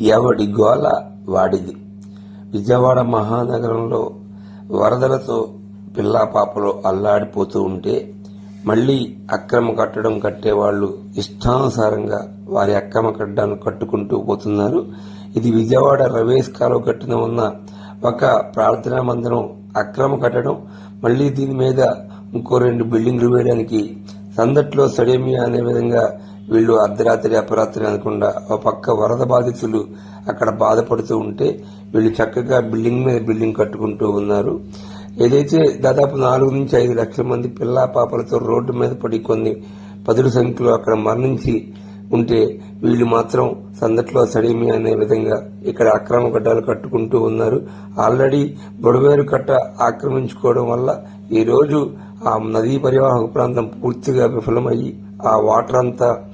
ఎవడి గోల వాడిది. విజయవాడ మహానగరంలో వరదలతో పిల్లాపాపలు అల్లాడిపోతూ ఉంటే మళ్ళీ అక్రమ కట్టడం కట్టేవాళ్ళు ఇష్టానుసారంగా వారి అక్రమ కట్టడాన్ని కట్టుకుంటూ పోతున్నారు. ఇది విజయవాడ రవేష్ కాలువ కట్టిన ఉన్న ఒక ప్రార్థనా మందిరం అక్రమ కట్టడం మళ్ళీ దీని మీద ఇంకో రెండు బిల్డింగ్లు వేయడానికి సందట్లో సడేమియా అనే విధంగా వీళ్ళు అర్ధరాత్రి అపరాత్రి అనకుండా ఒక పక్క వరద బాధితులు అక్కడ బాధపడుతూ ఉంటే వీళ్ళు చక్కగా బిల్డింగ్ మీద బిల్డింగ్ కట్టుకుంటూ ఉన్నారు. ఏదైతే దాదాపు నాలుగు నుంచి ఐదు లక్షల మంది పిల్లా పాపలతో రోడ్డు మీద పడి కొన్ని పదుల సంఖ్యలో అక్కడ మరణించి ఉంటే వీళ్ళు మాత్రం సందట్లో సడేమి అనే విధంగా ఇక్కడ అక్రమ గడ్డాలు కట్టుకుంటూ ఉన్నారు. ఆల్రెడీ బొడవేరు కట్ట ఆక్రమించుకోవడం వల్ల ఈరోజు ఆ నదీ పరివాహక ప్రాంతం పూర్తిగా విఫలమయ్యి ఆ వాటర్ అంతా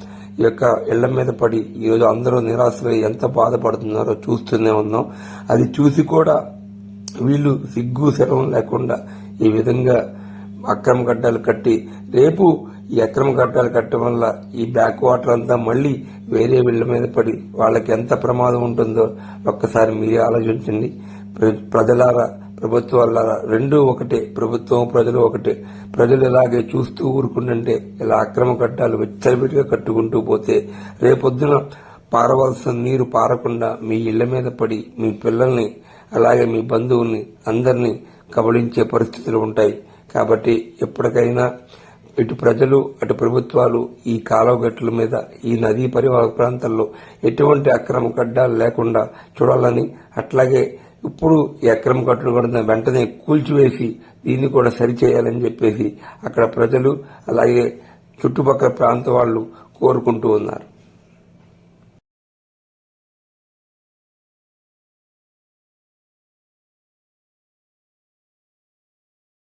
ఈ యొక్క ఇళ్ళ మీద పడి ఈ రోజు అందరూ నిరాశలై ఎంత బాధపడుతున్నారో చూస్తూనే ఉన్నాం. అది చూసి కూడా వీళ్ళు సిగ్గు శరం లేకుండా ఈ విధంగా అక్రమ గడ్డలు కట్టి రేపు ఈ అక్రమ గడ్డలు కట్టడం వల్ల ఈ బ్యాక్ వాటర్ అంతా మళ్ళీ వేరే వీళ్ళ మీద పడి వాళ్ళకి ఎంత ప్రమాదం ఉంటుందో ఒక్కసారి మీరే ఆలోచించండి. ప్ర- ప్రజలారా ప్రభుత్వాలారా రెండు ఒకటే ప్రభుత్వం ప్రజలు ఒకటే. ప్రజలు ఇలాగే చూస్తూ ఊరుకుంటుంటే ఇలా అక్రమ కట్టాలు వెచ్చరిపెట్టిగా కట్టుకుంటూ పోతే రేపొద్దున పారవలసిన నీరు పారకుండా మీ ఇళ్ళ మీద పడి మీ పిల్లల్ని అలాగే మీ బంధువుల్ని అందరినీ కబళించే పరిస్థితులు ఉంటాయి. కాబట్టి ఎప్పటికైనా ఇటు ప్రజలు అటు ప్రభుత్వాలు ఈ కాలువ మీద ఈ నదీ పరివాహక ప్రాంతాల్లో ఎటువంటి అక్రమ గడ్డాలు లేకుండా చూడాలని అట్లాగే ఇప్పుడు ఈ అక్రమ కట్టులు కూడా వెంటనే కూల్చివేసి దీన్ని కూడా సరిచేయాలని చెప్పేసి అక్కడ ప్రజలు అలాగే చుట్టుపక్కల ప్రాంత వాళ్ళు కోరుకుంటూ ఉన్నారు.